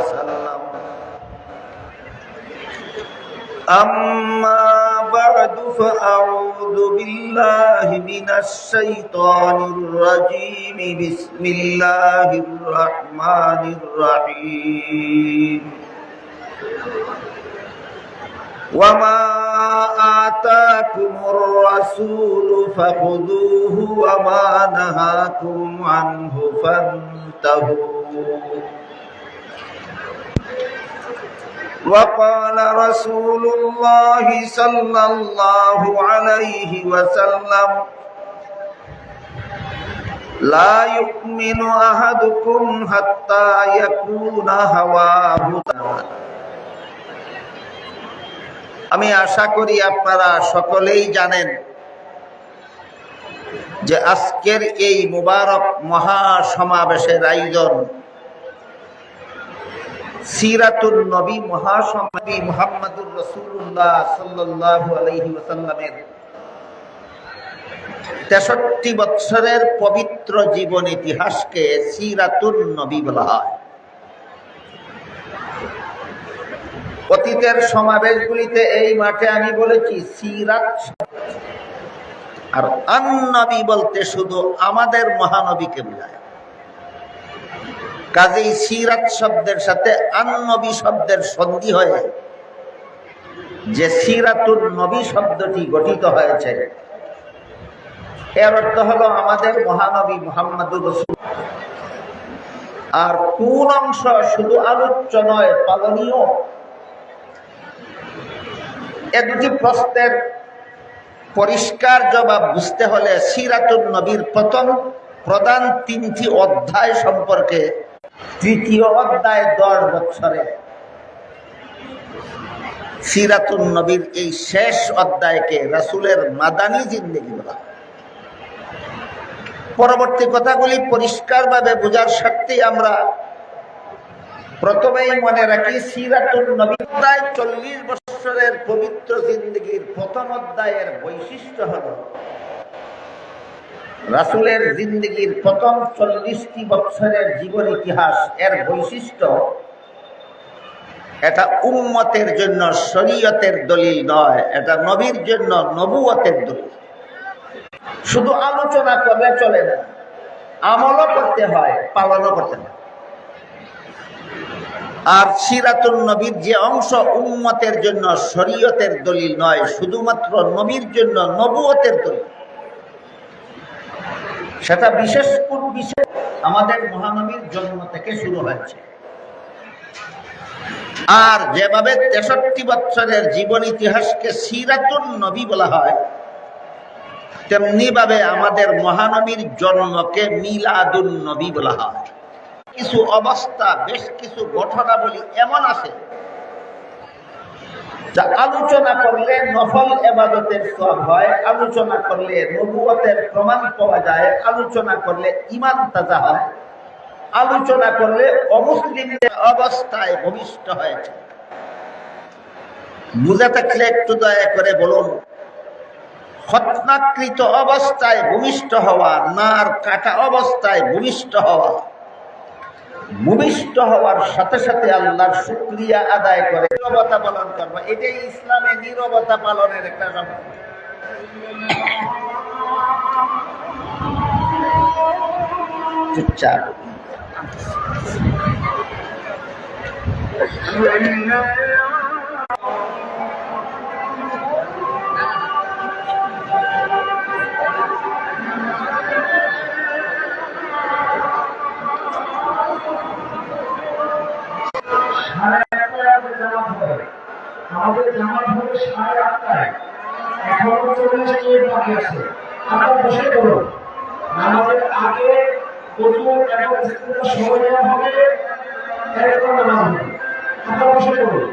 وسلم أما بعد فأعوذ بالله من الشيطان الرجيم بسم الله الرحمن الرحيم وما آتاكم الرسول فخذوه وما نهاكم عنه فانتهوا وقال رسول الله صلى الله عليه وسلم لا يؤمن أحدكم حتى يكون هواه আমি আশা করি আপনারা সকলেই জানেন যে আজকের এই মুবারক মহাসমাবেশের আয়োজন সিরাতুল নবী মহাসমাবী মোহাম্মদুর রসুল্লাহ সাল্লাহ আলহি ওসাল্লামের তেষট্টি বৎসরের পবিত্র জীবন ইতিহাসকে সিরাতুল নবী বলা হয়। অতীতের সমাবেশগুলিতে এই মাঠে আমি বলেছি, সিরাত আর আন্নবী বলতে শুধু আমাদের মহানবীকে বোঝায়। কাজেই সিরাত শব্দের সাথে আন্নবী শব্দের সন্ধি হয়ে যে সিরাতুর নবী শব্দটি গঠিত হয়েছে। এর অর্থ হলো আমাদের মহানবী মোহাম্মদুর রসুল। আর কোন অংশ শুধু আলোচ্য নয়, পালনীয়। এ দুটি প্রশ্নের পরিষ্কার জবাব বুঝতে হলে সিরাতুল নবীর প্রথম প্রধান তিনটি অধ্যায় সম্পর্কে তৃতীয় অধ্যায় দশ বছরে। সিরাতুল নবীর এই শেষ অধ্যায়কে রাসুলের মাদানী জিন্দগি বলা পরবর্তী কথাগুলি পরিষ্কারভাবে বোঝার সত্যি আমরা প্রথমেই মনে রাখি সিরাতুল নবী প্রায় চল্লিশ বছরের পবিত্র জিন্দগির প্রথম অধ্যায়ের বৈশিষ্ট্য হল রাসুলের জিন্দগির প্রথম চল্লিশটি বছরের জীবন ইতিহাস এর বৈশিষ্ট্য, এটা উম্মতের জন্য শরীয়তের দলিল নয়, এটা নবীর জন্য নবুয়তের দলিল। শুধু আলোচনা করলে চলে না, আমলও করতে হয়, পালনও করতে হয়। আর সিরাতুল নবীর যে অংশ উম্মতের জন্য শরীয়তের দলিল নয়, শুধুমাত্র নবীর জন্য নবুয়তের দলিল। সেটা বিশেষ, কোন বিশেষ, আমাদের মহানবীর জন্ম থেকে শুরু হয়েছে। আর যেভাবে তেষট্টি বছরের জীবন ইতিহাসকে সিরাতুল নবী বলা হয় তেমনি ভাবে আমাদের মহানবীর জন্মকে মিলাদুল নবী বলা হয়। কিছু অবস্থা, বেশ কিছু ঘটনাবলী এমন আছে যা আলোচনা করলে নফল এবাদতের সব হয়, আলোচনা করলে প্রমাণ পাওয়া যায়, আলোচনা করলে ইমান তাজা হয়, আলোচনা করলে অমুসলিমদের অবস্থায় ভূমিষ্ঠ হয়েছে বুঝে থাকলে একটু দয়া করে বলুন, খতনাকৃত অবস্থায় ভূমিষ্ঠ হওয়া, নার কাটা অবস্থায় ভূমিষ্ঠ হওয়া ভূমিষ্ঠ হওয়ার সাথে সাথে আল্লাহর শুক্রিয়া আদায় করে। নীরবতা পালন করব। এটাই ইসলামে নীরবতা পালনের একটা চুপচাপ। এখনও বসে পড়ুন নামাজের আগে প্রচুর এবং সময় দেওয়া হবে এরকম নামাজ হবে আপনারা বসে পড়ুন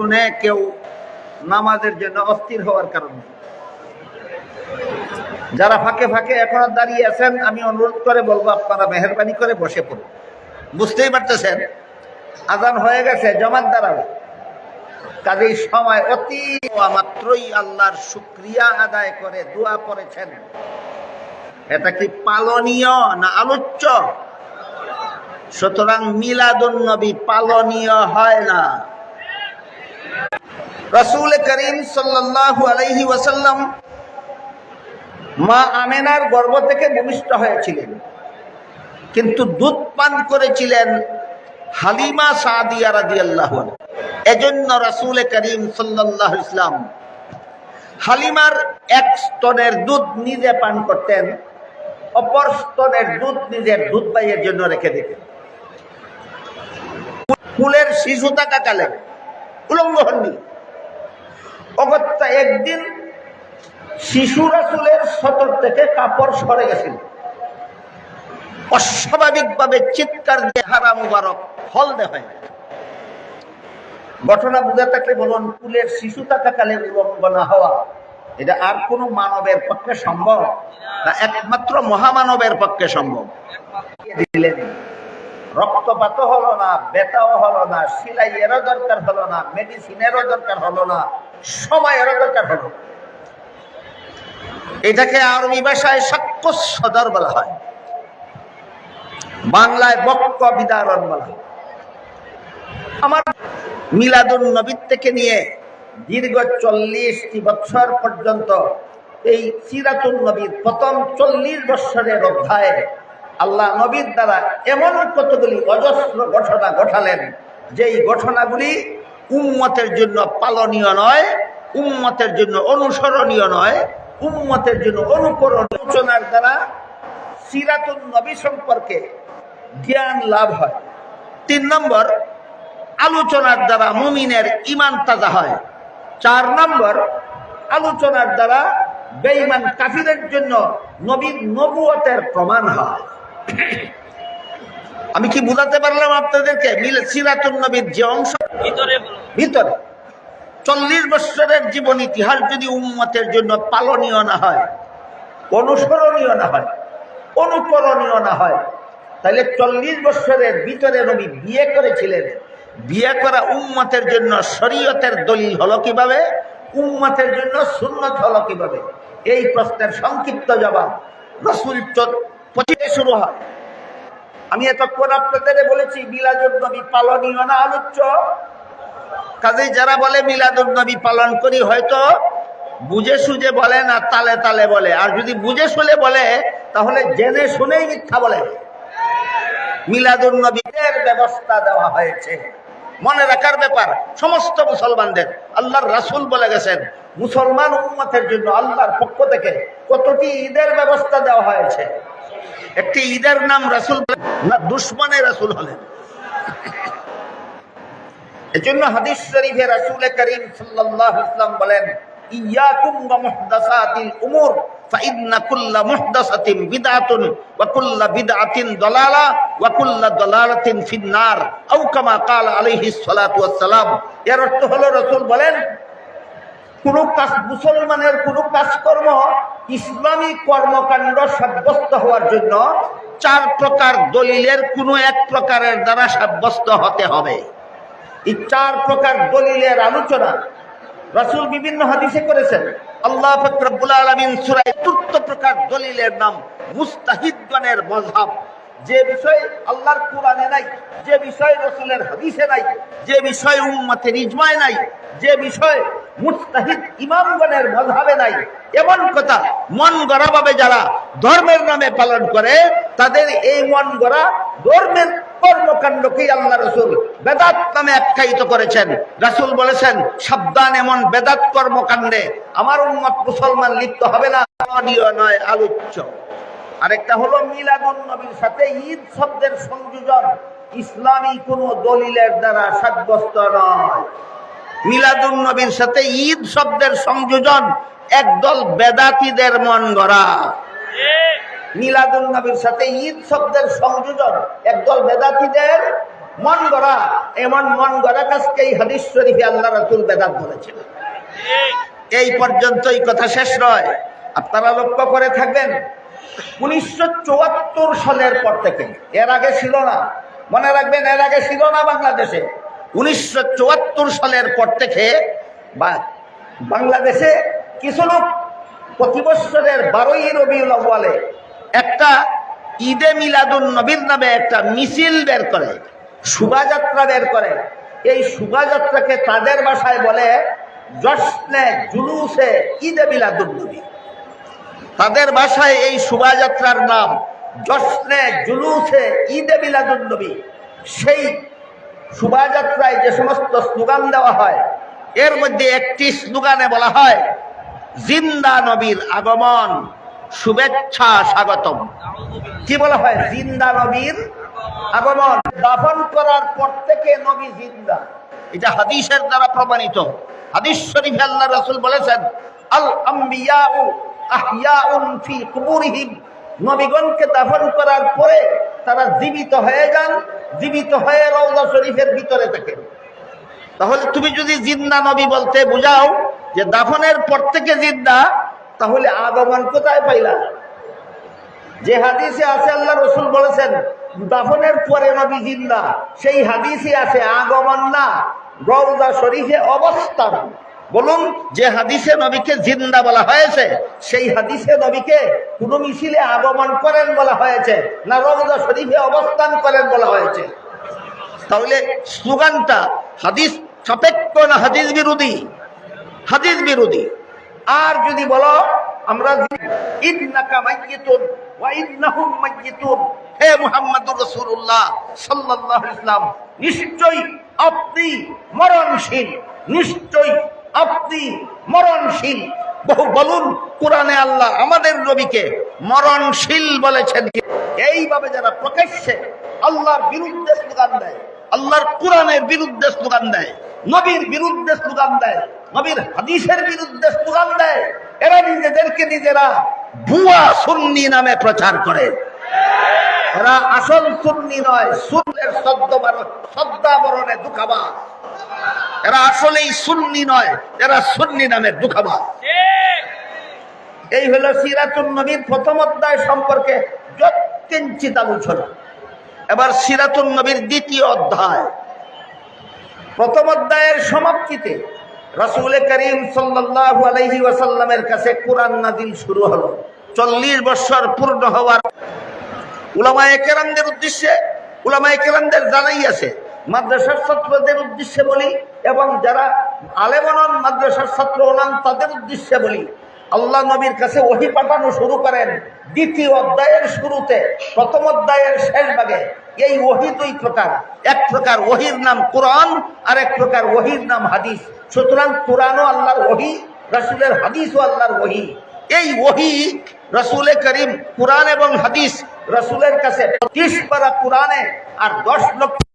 শুনে কেউ নামাজের জন্য অস্থির হওয়ার কারণে। যারা ফাঁকে ফাঁকে এখনও দাঁড়িয়ে আছেন, আমি অনুরোধ করে বলব, আপনারা মেহরবানি করে বসে পড়ুন। বুঝতেই পারতেছেন? আজান হয়ে গেছে, জমাত দাঁড়াবে। কাজেই সময় অতি মাত্রই আল্লাহর শুক্রিয়া আদায় করে, দোয়া করেছেন। এটা কি পালনীয় না আলোচ্য? সুতরাং মিলাদুন নবী পালনীয় হয় না। রসুল করিম সাল্লাল্লাহু আলাইহি ওয়াসাল্লাম মা আমেনার গর্ভ থেকে ভূমিষ্ঠ হয়েছিলেন। কিন্তু দুধ পান করেছিলেন হালিমা সাদিয়া রাদিয়াল্লাহু আল্লাহ এজন্য রসুল করিম সাল্লাল্লাহু ইসলাম হালিমার এক স্তনের দুধ নিজে পান করতেন, অপর স্তনের দুধ নিজের দুধ পাইয়ের জন্য রেখে দিতেন। ফুলের শিশু থাকাকালে উলঙ্গ হননি। অগত্যা একদিন শিশু রাসুলের সতর থেকে কাপড় সরে গেছিল। অস্বাভাবিকভাবে চিৎকার দিয়ে হারা মুবারক ফল দেখায় ঘটনা বুঝে থাকলে বলুন, কুলের শিশু থাকাকালে উলঙ্গ না হওয়া, এটা আর কোনো মানবের পক্ষে সম্ভব না? একমাত্র মহামানবের পক্ষে সম্ভব। দিলেন। রক্তপাত হলো না বেতাও হলো না, সিলাইয়েরও দরকার হলো না, মেডিসিনেরও দরকার হলো না, সময়েরও দরকার হলো। এটাকে আরবি ভাষায় সাক্ষ্য সদর বলা হয় বাংলায় বক্ক বিদারণ বলা হয় আমার মিলাদুন নবীর থেকে নিয়ে দীর্ঘ চল্লিশটি বছর পর্যন্ত এই সিরাতুল নবীর প্রথম চল্লিশ বৎসরের অধ্যায়ে আল্লাহ নবীর দ্বারা এমন কতগুলি অজস্র ঘটনা ঘটালেন, যেই ঘটনাগুলি উম্মতের জন্য পালনীয় নয়, উম্মতের জন্য অনুসরণীয় নয়, উম্মতের জন্য আলোচনার দ্বারা সিরাতুল নবী সম্পর্কে জ্ঞান লাভ হয়। তিন নম্বর, আলোচনার দ্বারা মুমিনের ইমান তাজা হয়। চার নম্বর, আলোচনার দ্বারা বেঈমান কাফিরের জন্য নবীর নবুয়তের প্রমাণ হয়। আমি কি বুঝাতে পারলাম আপনাদেরকে? মিল- সিরাতুন নবীর যে অংশ? ভিতরে ভিতরে। চল্লিশ বৎসরের জীবন ইতিহাস যদি উম্মতের জন্য পালনীয় না হয় অনুসরণীয় না হয় অনুকরণীয় না হয় তাহলে চল্লিশ বৎসরের ভিতরে নবী বিয়ে করেছিলেন। বিয়ে করা উম্মতের জন্য শরীয়তের দলিল হলো কীভাবে? উম্মতের জন্য সুন্নত হলো কীভাবে? এই প্রশ্নের সংক্ষিপ্ত জবাব রসুল পঁচিশে শুরু হয়। আমি এতক্ষণ আপনাদের বলেছি মিলাদুল নবী পালনীয় না আলোচ্য কাজেই যারা বলে মিলাদুল নবী পালন করি, হয়তো বুঝে সুঝে বলে না, তালে তালে বলে। আর যদি বুঝে শুনে বলে, তাহলে জেনে শুনেই মিথ্যা বলে। মিলাদুল নবীদের ব্যবস্থা দেওয়া হয়েছে। মনে রাখার ব্যাপার, সমস্ত মুসলমানদের, আল্লাহর রাসূল বলে গেছেন মুসলমান উম্মতের জন্য আল্লাহর পক্ষ থেকে কতটি ঈদের ব্যবস্থা দেওয়া হয়েছে একটি ঈদের নাম রাসূল না দুশ্মনের রাসূল হলেন এজন্য হাদিস শরীফে রাসূল করিম সাল্লাল্লাহু আলাইহি ওয়াসাল্লাম বলেন ইয়াকুম ওয়া মুহদাসাতিল উমুর فإن كل محدثة بدعة وكل بدعة ضلالة وكل ضلالة في النار أو كما قال عليه الصلاة والسلام এর অর্থ হলো রাসূল বলেন কোন কাজ মুসলমানের কোন কাজকর্ম ইসলামী কর্মকাণ্ড সাব্যস্ত হওয়ার জন্য চার প্রকার দলিলের কোনো এক প্রকারের দ্বারা সাব্যস্ত হতে হবে। এই চার প্রকার দলিলের আলোচনা রাসূল বিভিন্ন হাদিসে করেছেন। আল্লাহ ফকরবুল আলমিন সুরায় চতুর্থ প্রকার দলিলের নাম মুস্তাহিদগণের মজহাব যে বিষয় আল্লাহর কোরআনে নাই, যে বিষয় রসুলের হাদিসে নাই, যে বিষয় উম্মতের ইজমায় নাই, যে বিষয় মুস্তাহিদ ইমামগণের মজহাবে নাই। এমন কথা মন গড়া ভাবে যারা ধর্মের নামে পালন করে, তাদের এই মন গড়া ধর্মের কর্মকাণ্ডকেই আল্লাহ রসুল বেদাত নামে আখ্যায়িত করেছেন। রাসূল বলেছেন, সাবধান এমন বেদাত কর্মকাণ্ডে আমার উম্মত মুসলমান লিপ্ত হবে না, অডিও নয়, আলোচ্য। আরেকটা হলো মিলাদুন নবীর সাথে ঈদ শব্দের সংযোজন। ইসলামী কোনো দলিলের দ্বারা সাব্যস্ত নয়। মিলাদুন নবীর সাথে ঈদ শব্দের সংযোজন একদল বেদাতিদের মন গড়া। মিলাদুল নবীর সাথে ঈদ শব্দের সংযোজন একদল বেদাতিদের মন গড়া। এমন মন গড়া কাজকে এই হাদিস শরীফে আল্লাহ রাসূল বেদাত বলেছিলেন এই পর্যন্ত এই কথা শেষ নয়। আপনারা লক্ষ্য করে থাকবেন, উনিশশো চুয়াত্তর সালের পর থেকে, এর আগে ছিল না, মনে রাখবেন এর আগে ছিল না বাংলাদেশে, উনিশশো সালের পর থেকে বা বাংলাদেশে কিছু লোক প্রতি বছরের বারোই রবিউল আউ্বালে একটা ঈদে মিলাদুল নবীর নামে একটা মিছিল বের করে, শোভাযাত্রা বের করে। এই শোভাযাত্রাকে তাদের বাসায় বলে জশ্নে জুলুসে ঈদে মিলাদুল নবী। তাদের বাসায় এই শোভাযাত্রার নাম জশ্নে জুলুসে ঈদে মিলাদুল নবী। সেই শোভাযাত্রায় যে সমস্ত স্লোগান দেওয়া হয়, এর মধ্যে একটি স্লোগানে বলা হয়, জিন্দা নবীর আগমন, শুভেচ্ছা স্বাগতম। কি বলা হয়? জিন্দা নবীর আগমন। দাফন করার পর থেকে নবী জিন্দা। এটা হাদিসের দ্বারা প্রমাণিত। হাদিস শরীফ আল্লাহ রাসূল বলেছেন, আল আম্বিয়াউ আহইয়াউন ফি নবীগণকে দাফন করার পরে তারা জীবিত হয়ে যান। জীবিত হয়ে রওজা শরীফের ভিতরে থাকে। তাহলে তুমি যদি জিন্দা নবী বলতে বুঝাও যে দাফনের পর থেকে জিন্দা, তাহলে আগমন কোথায় পাইলা? যে হাদিসে আছে, আল্লাহ রসুল বলেছেন, দাফনের পরে নবী জিন্দা, সেই হাদিসে আছে, আগমন না, রওজা শরীফে অবস্থান। বলুন, যে হাদিসে নবীকে জিন্দা বলা হয়েছে, সেই হাদিসে নবীকে কোন মিছিলে আগমন করেন বলা হয়েছে, না রওজা শরীফে অবস্থান করেন বলা হয়েছে। তাহলে স্লোগানটা, হাদিস সাপেক্ষ না হাদিস বিরোধী? হাদিস বিরোধী। আর যদি বলো, আমরা নিশ্চয়ই আপনি মরণশীল, নিশ্চয়ই আপনি মরণশীল। বহু বলুন, কোরআনে আল্লাহ আমাদের নবীকে মরণশীল বলেছেন এইভাবে যারা প্রকাশ্যে আল্লাহর বিরুদ্ধে স্লোগান দেয়, আল্লাহর কোরআনের বিরুদ্ধে স্লোগান দেয়, নবীর বিরুদ্ধে স্লোগান দেয়, নবীর হাদিসের বিরুদ্ধে স্লোগান দেয়, এরা নিজেদেরকে নিজেরা ভুয়া সুন্নি নামে প্রচার করে। এরা আসল সুন্নি নয়, সুন্নের শব্দ শব্দাবরণে দুঃখাবা এরা আসলেই সুন্নি নয়, এরা সুন্নি নামে দুঃখাবা এই হলো সিরাতুল নবীর প্রথম অধ্যায় সম্পর্কে যৎকিঞ্চিত আলোচনা। এবার সিরাতুল নবীর দ্বিতীয় অধ্যায়। প্রথম অধ্যায়ের সমাপ্তিতে রসুল করিম সাল্লাল্লাহু আলাইহি ওয়াসাল্লামের কাছে কোরআন নাদিল শুরু হলো। চল্লিশ বছর পূর্ণ হওয়ার উলামায়ে কেরামদের উদ্দেশ্যে, উলামায়ে কেরামদের জানাই আছে মাদ্রাসার ছাত্রদের উদ্দেশ্যে বলি এবং যারা আলেমনন মাদ্রাসার ছাত্র হনান তাদের উদ্দেশ্যে বলি। আল্লাহ নবীর কাছে ওহি পাঠানো শুরু করেন দ্বিতীয় অধ্যায়ের শুরুতে, প্রথম অধ্যায়ের শেষ ভাগে। এই ওহি দুই প্রকার। এক প্রকার ওহির নাম কোরআন আর এক প্রকার ওহির নাম হাদিস। সুতরাং কোরআনও আল্লাহর ওহি, রাসুলের হাদিসও আল্লাহর ওহি। এই ওহি রসুলের করিম কোরআন এবং হাদিস রসুলের কাছে পঁচিশ পারা কোরআনে আর দশ লক্ষ